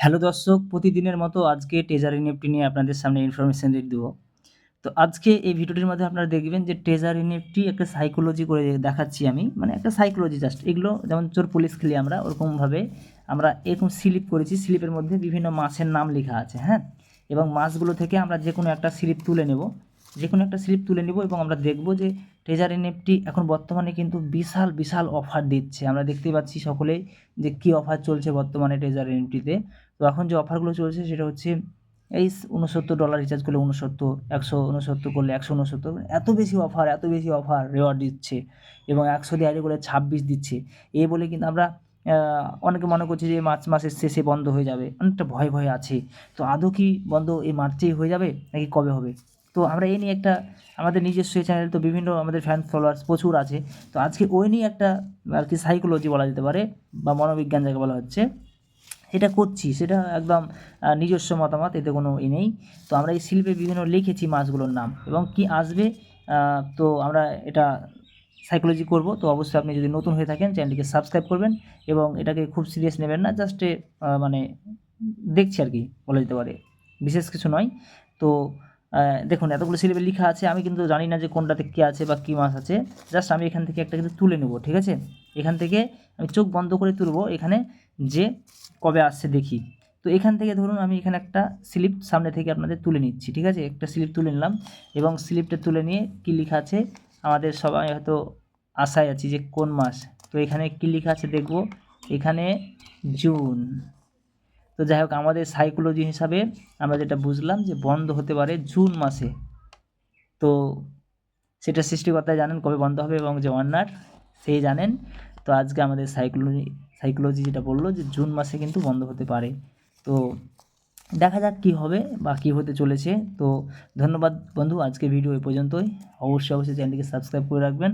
Hello দর্শক, প্রতিদিনের মতো আজকে ট্রেজার এনএফটি নিয়ে আপনাদের সামনে ইনফরমেশন দেবো। তো আজকে এই ভিডিওটির মধ্যে আপনারা দেখবেন যে ট্রেজার এনএফটি একটা সাইকোলজি করে দেখাচ্ছি আমি। মানে একটা সাইকোলজি জাস্ট এগুলো যেমন চোর পুলিশ খেলি আমরা, ওরকমভাবে আমরা এরকম স্লিপ করেছি। স্লিপের মধ্যে বিভিন্ন মাছের নাম লেখা আছে হ্যাঁ? এবং মাছগুলো থেকে আমরা যে কোনো একটা স্লিপ তুলে নেব। যে কোনো একটা স্লিপ তুলে নেব এবং আমরা দেখব যে ট্রেজার এনএফটি এখন বর্তমানে কিন্তু বিশাল বিশাল অফার দিচ্ছে। আমরা দেখতেই পাচ্ছি সকলেই যে কী অফার চলছে বর্তমানে ট্রেজার এনএফটিতে তো এখন যে অফারগুলো চলছে সেটা হচ্ছে এই উনসত্তর ডলার রিচার্জ করলে উনসত্তর একশো উনসত্তর করলে একশো উনসত্তর এত বেশি অফার এত বেশি অফার রেওয়ার্ড দিচ্ছে এবং একশো দিয়ে আগে করে ছাব্বিশ দিচ্ছে। এই বলে কিন্তু আমরা অনেকে মনে করছি যে মার্চ মাসের শেষে বন্ধ হয়ে যাবে, অনেকটা ভয় ভয় আছে। তো আদৌ কি বন্ধ এই মার্চেই হয়ে যাবে নাকি কবে হবে? তো আমরা এই নিয়ে একটা, আমাদের নিজস্ব চ্যানেল তো বিভিন্ন আমাদের ফ্যান ফলোয়ার্স প্রচুর আছে। তো আজকে ওই নিয়ে একটা আর কি সাইকোলজি বলা যেতে পারে বা মনোবিজ্ঞান যাকে বলা হচ্ছে। এটা করছি, সেটা একদম নিজস্ব মতামত, এতে কোনো ই নেই। তো আমরা এই শিল্পে বিভিন্ন লিখেছি মাছগুলোর নাম, এবং কি আসবে তো আমরা এটা সাইকোলজি করব। তো অবশ্যই আপনি যদি নতুন হয়ে থাকেন, চ্যানেলটিকে সাবস্ক্রাইব করবেন, এবং এটাকে খুব সিরিয়াস নেবেন না জাস্ট মানে দেখছি আর কি, বলা যেতে পারে। বিশেষ কিছু নয়। তো দেখুন, এতগুলো সিলেবে লেখা আছে, আমি কিন্তু জানি না যে কোনটাতে কী আছে বা কী মাছ আছে। জাস্ট আমি এখান থেকে একটা কিন্তু তুলে নেব, ঠিক আছে? এখান থেকে আমি চোখ বন্ধ করে তুলব এখানে যে কবে আসছে দেখি। তো এখান থেকে ধরুন আমি এখানে একটা স্লিপ সামনে থেকে আপনাদের তুলে নিচ্ছি, ঠিক আছে? একটা স্লিপ তুলে নিলাম এবং স্লিপটা তুলে নিয়ে কী লেখা আছে? আমাদের সবাই হয়তো আশায় আছি যে কোন মাস? তো এখানে কী লেখা আছে দেখব? এখানে জুন। তো যাই হোক, আমাদের সাইকোলজি হিসাবে আমরা যেটা বুঝলাম যে বন্ধ হতে পারে জুন মাসে। তো সেটা সৃষ্টিকর্তায় জানেন কবে বন্ধ হবে এবং যে ওয়ার্নার সেই জানেন। তো আজকে আমাদের সাইকোলজি সাইকোলজি যেটা বলল যে জুন মাসে কিন্তু বন্ধ হতে পারে। তো দেখা যাক কী হবে বা কী হতে চলেছে। তো ধন্যবাদ বন্ধু আজকে ভিডিও এ পর্যন্তই। অবশ্যই অবশ্যই চ্যানেলটিকে সাবস্ক্রাইব করে রাখবেন।